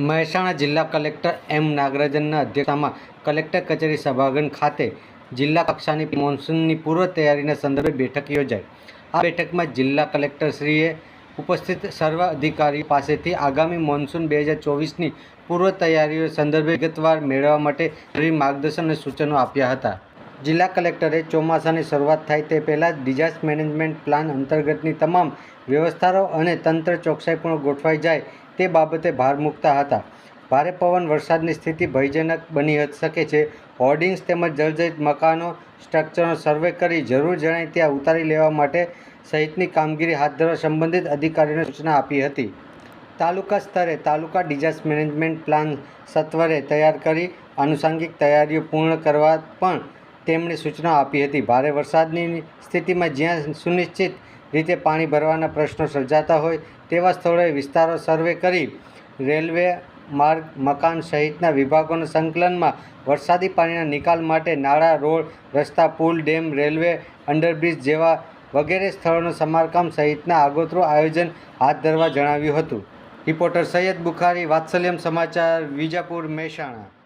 મહેસાણા જિલ્લા કલેક્ટર એમ નાગરાજનના અધ્યક્ષતામાં કલેક્ટર કચેરી સભાગન ખાતે જિલ્લા કક્ષાની મોન્સૂનની પૂર્વ તૈયારીના સંદર્ભે બેઠક યોજાઈ. આ બેઠકમાં જિલ્લા કલેક્ટરશ્રીએ ઉપસ્થિત સર્વ અધિકારીઓ પાસેથી આગામી મોન્સૂન બે હજાર ચોવીસની પૂર્વ તૈયારીઓ સંદર્ભે વિગતવાર મેળવવા માટે માર્ગદર્શન અને સૂચનો આપ્યા હતા. જિલ્લા કલેક્ટરે ચોમાસાની શરૂઆત થાય તે પહેલાં જ ડિઝાસ્ટર મેનેજમેન્ટ પ્લાન અંતર્ગતની તમામ વ્યવસ્થાઓ અને તંત્ર ચોકસાઈપૂર્ણ ગોઠવાઈ જાય તે બાબતે ભાર મૂકતા હતા. ભારે પવન, વરસાદની સ્થિતિ ભયજનક બની શકે છે. હોર્ડિંગ્સ તેમજ જર્જરિત મકાનો સ્ટ્રક્ચરનો સર્વે કરી જરૂર જણાય ત્યાં ઉતારી લેવા માટે સહિતની કામગીરી હાથ ધરવા સંબંધિત અધિકારીઓને સૂચના આપી હતી. તાલુકા સ્તરે તાલુકા ડિઝાસ્ટર મેનેજમેન્ટ પ્લાન સત્વરે તૈયાર કરી આનુષાંગિક તૈયારીઓ પૂર્ણ કરવા પણ તેમણે સૂચના આપી હતી. ભારે વરસાદની સ્થિતિમાં જ્યાં સુનિશ્ચિત રીતે પાણી ભરવાના પ્રશ્નો સર્જાતા હોય તેવા સ્થળોએ વિસ્તારો સર્વે કરી રેલવે માર્ગ, મકાન સહિતના વિભાગોના સંકલનમાં વરસાદી પાણીના નિકાલ માટે નાળા, રોડ, રસ્તા, પુલ, ડેમ, રેલવે, અંડરબ્રિજ જેવા વગેરે સ્થળોનું સમારકામ સહિતના આગોતરું આયોજન હાથ ધરવા જણાવ્યું હતું. રિપોર્ટર સૈયદ બુખારી, વાત્સલ્યમ સમાચાર, વિજાપુર, મહેસાણા.